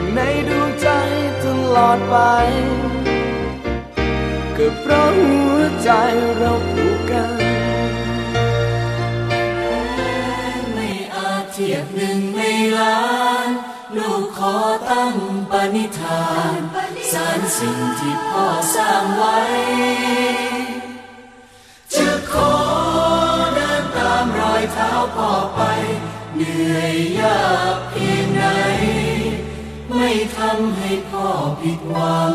อในดวงใจตลอดไป ก็เพราะหัวใจเราผูกกันไม่อาจเทียบหนึ่งในล้าน ลูกขอตั้งปณิธานสารสิ่งที่พ่อสร้างไว้ จะขอเดินตามรอยเท้าพ่อไป เหนื่อยยาก ทำให้พ่อผิดหวัง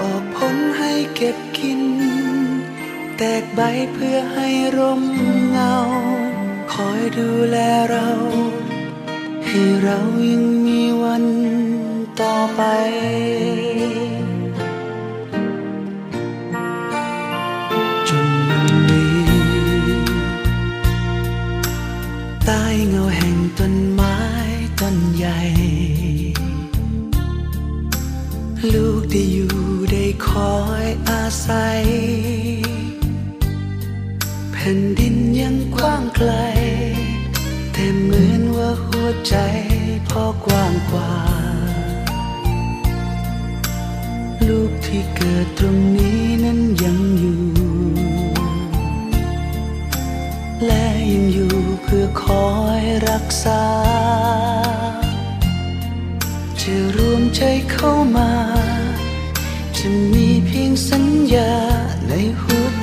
ออกผลให้เก็บกิน แตกใบเพื่อให้ร่มเงา คอยดูแลเรา ให้เรายังมีวันต่อไป แผ่นดินยังกว้างไกล แต่เหมือนว่าหัวใจพอกว้างกว่า ลูกที่เกิดตรงนี้นั้นยังอยู่ และยังอยู่เพื่อคอยรักษา จะรวมใจเข้ามา จะมีเพียงสัญญา